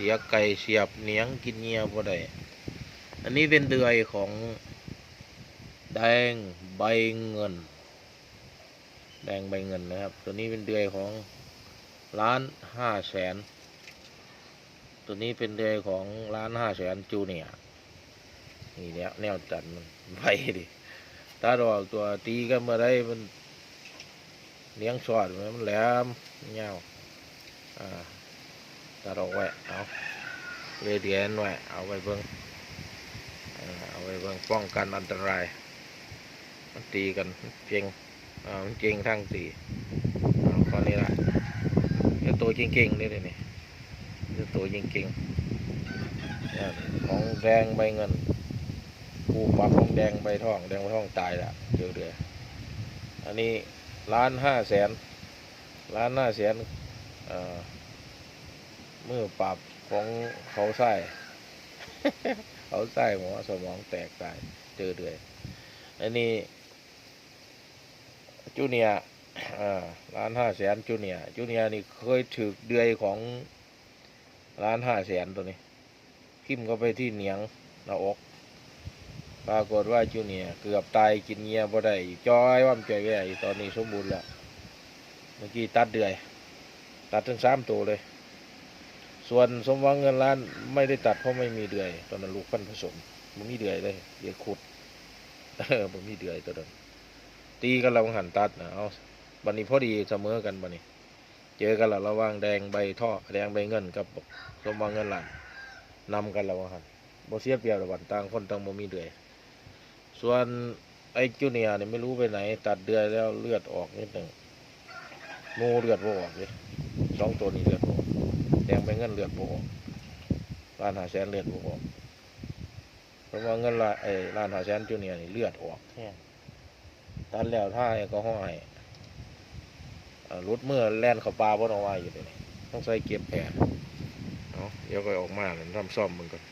สียไก่เสียบเนียงกินเงียบ่ได้อันนี้เป็นเดือยของแดงใบเงิน แดงใบเงินนะครับ ตัวนี้เป็นเดือยของล้านห้าแสน ตัวนี้เป็นเดือยของล้านห้าแสนจูเนียนี่แนวแนวจันมันไปดิถ้าดอกตัวตีกันมื่อไรมันเลี้ยงสอดมันแหลมเงาวอ่า ตัดออกไว้เอาเลยเดียนไว้เอาไว้เบิ่งเอาไว้เบิ่งป้องกันอันตรายมันตีกันเก่งอ่ามันเก่งทั้งตีเอาตอนนี้ละเดี๋ยวตัวเก่งๆนี่เลยนี่เดี๋ยวตัวเก่งๆของแดงใบเงินกูปรับของแดงใบทอง แดงใบทองตายละเจอดเดืออันนี้ล้านห้าแสนล้านห้าแสนเอ่อ มือปรับของเขาไส้เขาไส้หมอสมองแตกตายเจอเดือยอันนี้จูเนียร์ล้านห้าแสนจูเนียร์จูเนียร์นี่เคยถือเดือยของล้านห้าแสนตัวนี้ทิ่มเข้าไปที่เหนียงหน้าอกปรากฏว่าจูเนียร์เกือบตายกินเงียบ่ได้จอยว่ามใจแย่ตอนนี้สมบูรณ์แล้วเมื่อกี้ตัดเดือย ตัดทั้งสามตัวเลย ส่วนสมหวังเงินล้านไม่ได้ตัดเพราะไม่มีเดือย ตอนนั้นลูกพันผสมมันมีเดือยเลยเดือยขุดเออผมมีเดือยตัวนั้นตีกันเราหันตัดนะเอาบันนี้พอดีเสมอกันบันนี้ เจอกันแล้วระว่างแดงใบท่อแดงใบเงินกับสมวางเงินหลานนำกันเราหันบ่เสียเปรียบระหว่างต่างคนต่างบ่มีเดือย ส่วนไอ้จูเนียเนี่ยไม่รู้ไปไหน ตัดเดือยแล้วเลือดออกนิดหนึ่งโมเลือดบ่ออกเลยสองตัวนี้เลือดบ่ออก ดงใบเงินเลือดบ่ออกล้านหาแสนเลือดบ่ออกเพราะว่าเงินละไอ้ร้านหาแสนจูเนียร์นี่เลือดออกแห้งตันแล้วท่าแอลก็ห้อยอ่ารถเมื่อแล่นเข้าปลาบ่ต้องว่าอยู่เลยวนี้ต้องใส่เก็บแผลเอาเดี๋ยวก็ออกมาแล้วทำซ่อมมันก่อน